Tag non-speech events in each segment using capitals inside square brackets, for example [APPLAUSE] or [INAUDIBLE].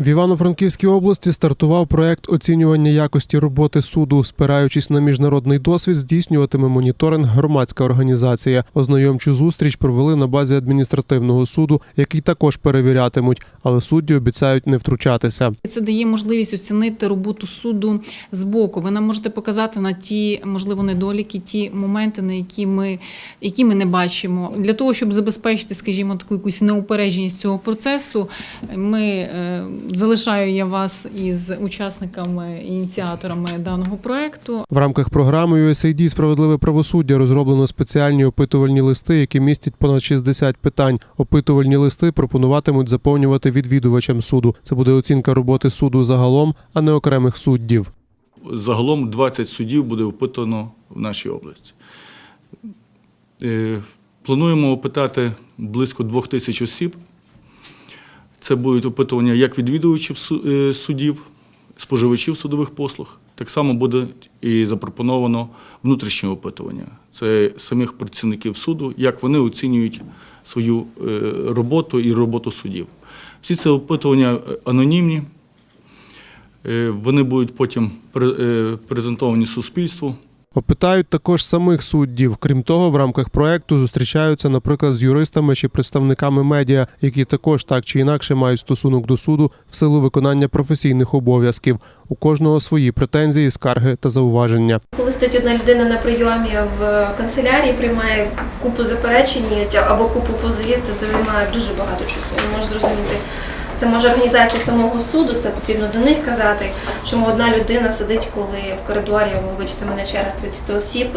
В Івано-Франківській області стартував проект оцінювання якості роботи суду. Спираючись на міжнародний досвід, здійснюватиме моніторинг громадська організація. Ознайомчу зустріч провели на базі адміністративного суду, який також перевірятимуть, але судді обіцяють не втручатися. Це дає можливість оцінити роботу суду збоку. Ви нам можете показати на ті, можливо, недоліки, ті моменти, на які ми, які ми не бачимо. Для того, щоб забезпечити, скажімо, таку якусь неупередженість цього процесу, ми е, залишаю я вас із учасниками і ініціаторами даного проекту. В рамках програми USAID Справедливе правосуддя розроблено спеціальні опитувальні листи, які містять понад 60 питань. Опитувальні листи пропонуватимуть заповнювати відвідувачам суду. Це буде оцінка роботи суду загалом, а не окремих суддів. Загалом 20 судів буде опитано в нашій області. Е, Плануємо опитати близько двох тисяч осіб. Це будуть опитування як відвідувачів е, судів, споживачів судових послуг. Так само буде і запропоновано внутрішнє опитування. Це самих працівників суду, як вони оцінюють свою е, роботу і роботу суддів. Всі ці опитування е, анонімні. Вони будуть потім пре- презентовані суспільству. Опитають також самих суддів. Крім того, в рамках проекту зустрічаються, наприклад, з юристами чи представниками медіа, які також так чи інакше мають стосунок до суду в силу виконання професійних обов'язків. У кожного свої претензії, скарги та зауваження. Коли сидить одна людина на прийомі в канцелярії, приймає купу заперечень або купу позовів, це займає дуже багато часу. Не можу зрозуміти. Це може організація самого суду, це потрібно до них казати, чому одна людина сидить, коли в коридорі, вибачте мене через 30 осіб,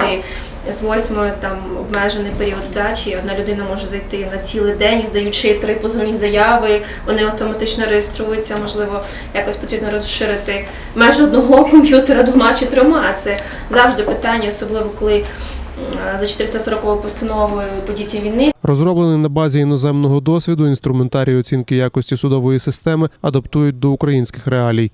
і з 8 там обмежений період здачі. Одна людина може зайти на цілий день, здаючи три позовні заяви, вони автоматично реєструються. Можливо, якось потрібно розширити межі одного [LAUGHS] комп'ютера двома чи трьома. Це завжди питання, особливо коли за 440 постановою по дітям війни Розроблений на базі іноземного досвіду інструментарій оцінки якості судової системи адаптують до українських реалій.